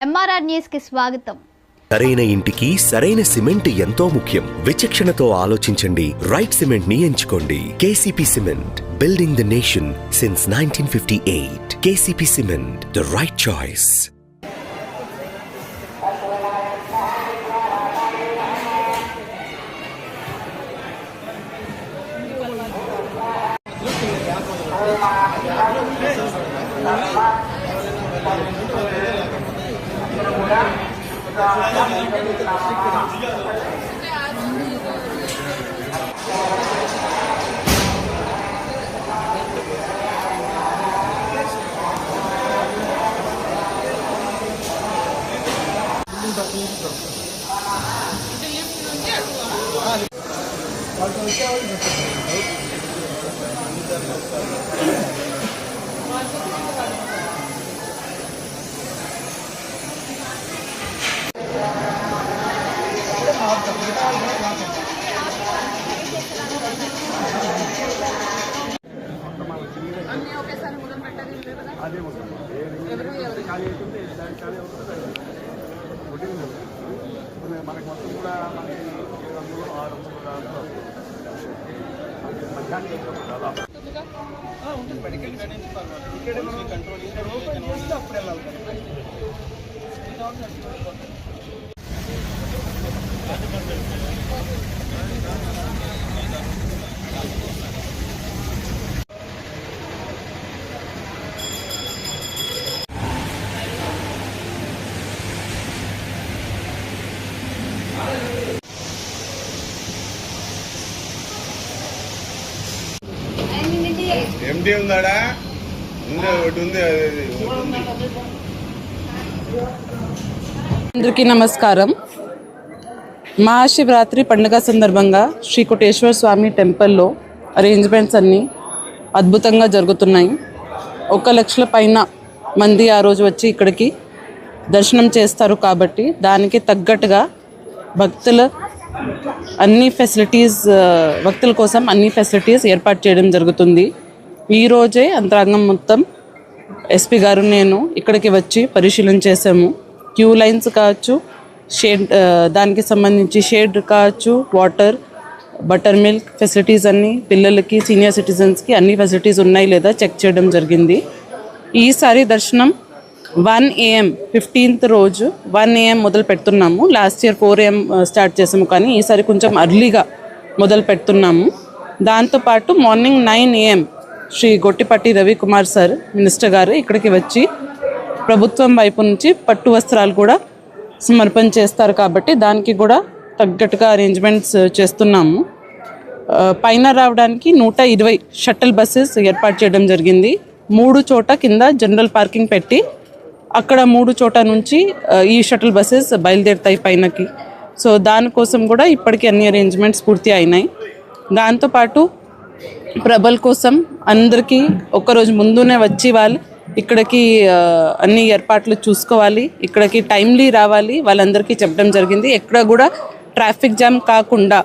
MRR న్యూస్కి స్వాగతం. సరైన ఇంటికి సరైన సిమెంట్ ఎంతో ముఖ్యం. విచక్షణతో ఆలోచించండి. రైట్ సిమెంట్ని ఎంచుకోండి KCP cement building the nation since nineteen fifty eight KCP cement the right choice అన్నీ ఒకేసారి మనకి మొత్తం కూడా మనకి వందలు ఆరు వందలు మధ్యాహ్నం ఉంటుంది పర్వాలేదు ఇక్కడ కంట్రోల్ ఇక్కడ ఓపెన్ చేస్తే అప్పుడు వెళ్ళాలి ఎండి ఉందాడా? ఉంది ఒకటి ఉంది అది ఒకటి ఉంది. అందరికీ నమస్కారం. మహాశివరాత్రి పండుగ సందర్భంగా శ్రీ కోటేశ్వర స్వామి టెంపుల్లో అరేంజ్మెంట్స్ అన్నీ అద్భుతంగా జరుగుతున్నాయి. ఒక లక్షల పైన మంది ఆ రోజు వచ్చి ఇక్కడికి దర్శనం చేస్తారు కాబట్టి దానికి తగ్గట్టుగా భక్తుల అన్ని ఫెసిలిటీస్ భక్తుల కోసం అన్ని ఫెసిలిటీస్ ఏర్పాటు చేయడం జరుగుతుంది. ఈరోజే రోజే అంతరంగం మొత్తం ఎస్పీ గారు నేను ఇక్కడికి వచ్చి పరిశీలన చేసాము క్యూ లైన్స్ కావచ్చు షేడ్ దానికి సంబంధించి షేడ్ కావచ్చు వాటర్ బటర్ మిల్క్ ఫెసిలిటీస్ అన్నీ పిల్లలకి సీనియర్ సిటిజన్స్కి అన్ని ఫెసిలిటీస్ ఉన్నాయి లేదా చెక్ చేయడం జరిగింది. ఈసారి దర్శనం వన్ ఏఎం ఫిఫ్టీన్త్ రోజు వన్ ఏఎం మొదలు పెడుతున్నాము. Last year four AM start చేసాము కానీ ఈసారి కొంచెం అర్లీగా మొదలు పెడుతున్నాము. దాంతోపాటు morning nine AM Sri Gottipati Ravikumar sir minister గారు ఇక్కడికి వచ్చి ప్రభుత్వం వైపు నుంచి పట్టు వస్త్రాలు కూడా సమర్పణ చేస్తారు కాబట్టి దానికి కూడా తగ్గట్టుగా అరేంజ్మెంట్స్ చేస్తున్నాము. పైన రావడానికి నూట ఇరవై షటిల్ బస్సెస్ ఏర్పాటు చేయడం జరిగింది. మూడు చోట కింద జనరల్ పార్కింగ్ పెట్టి అక్కడ మూడు చోట నుంచి ఈ షటిల్ బస్సెస్ బయలుదేరుతాయి పైనకి. సో దానికోసం కూడా ఇప్పటికీ అన్ని అరేంజ్మెంట్స్ పూర్తి అయినాయి. దాంతోపాటు ప్రభల్ కోసం అందరికీ ఒక్కరోజు ముందునే వచ్చి వాళ్ళు ఇక్కడికి అన్ని ఏర్పాట్లు చూసుకోవాలి. ఇక్కడికి టైమ్లీ రావాలి. వాళ్ళందరికీ చెప్పడం జరిగింది. ఎక్కడ కూడా ట్రాఫిక్ జామ్ కాకుండా